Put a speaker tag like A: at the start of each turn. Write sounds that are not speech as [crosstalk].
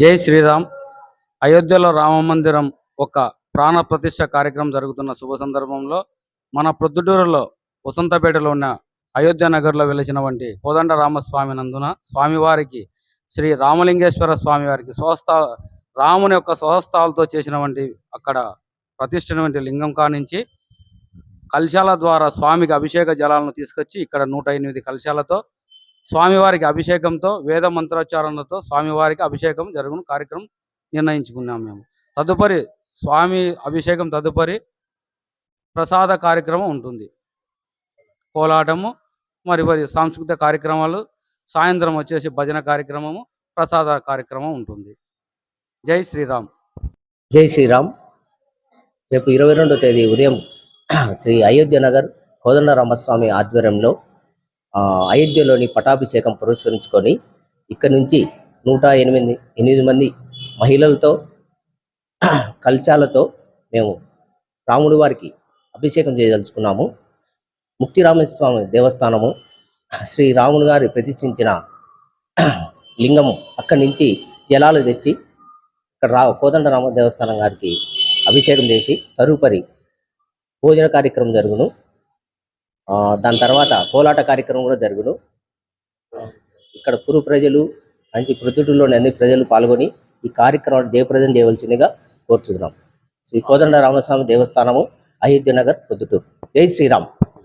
A: జై శ్రీరామ్. అయోధ్యలో రామ మందిరం ఒక ప్రాణ ప్రతిష్ట కార్యక్రమం జరుగుతున్న శుభ సందర్భంలో మన ప్రొద్దుటూరులో వసంతపేటలో ఉన్న అయోధ్య నగర్లో వెలిసినటువంటి కోదండ రామస్వామి నందున స్వామివారికి శ్రీ రామలింగేశ్వర స్వామి వారికి స్వస్థ రాముని యొక్క స్వహస్తాలతో చేసినటువంటి అక్కడ ప్రతిష్ఠినటువంటి లింగం కానించి కలశాల ద్వారా స్వామికి అభిషేక జలాలను తీసుకొచ్చి ఇక్కడ నూట ఎనిమిది కలశాలతో స్వామివారికి అభిషేకంతో వేద మంత్రోచ్చారణతో స్వామివారికి అభిషేకం జరుగును కార్యక్రమం నిర్ణయించుకున్నాం మేము. తదుపరి స్వామి అభిషేకం తదుపరి ప్రసాద కార్యక్రమం ఉంటుంది. కోలాటము మరి మరి సాంస్కృతిక కార్యక్రమాలు సాయంత్రం వచ్చేసి భజన కార్యక్రమము ప్రసాద కార్యక్రమం ఉంటుంది. జై శ్రీరామ్.
B: జై శ్రీరామ్. రేపు ఇరవై రెండో తేదీ ఉదయం [clears throat] శ్రీ అయోధ్య నగర్ కోదండరామస్వామి ఆధ్వర్యంలో అయోధ్యలోని పటాభిషేకం పురస్కరించుకొని ఇక్కడి నుంచి నూట ఎనిమిది ఎనిమిది మంది మహిళలతో కల్చాలతో మేము రాముడి వారికి అభిషేకం చేయదలుచుకున్నాము. ముక్తిరామస్వామి దేవస్థానము శ్రీ రాములు గారి ప్రతిష్ఠించిన లింగము అక్కడి నుంచి జలాలు తెచ్చి ఇక్కడ రా కోదండరామ దేవస్థానం గారికి అభిషేకం చేసి తరుపరి భోజన కార్యక్రమం జరుగును. దాని తర్వాత కోలాట కార్యక్రమం కూడా జరుగును. ఇక్కడ పురు ప్రజలు మంచి కృతుడులోని అన్ని ప్రజలు పాల్గొని ఈ కార్యక్రమాన్ని జయప్రదం చేయవలసిందిగా కోరుచున్నాం. శ్రీ కోదండ రామస్వామి దేవస్థానము అయోధ్య నగర్ పొద్దుటూరు. జై శ్రీరామ్.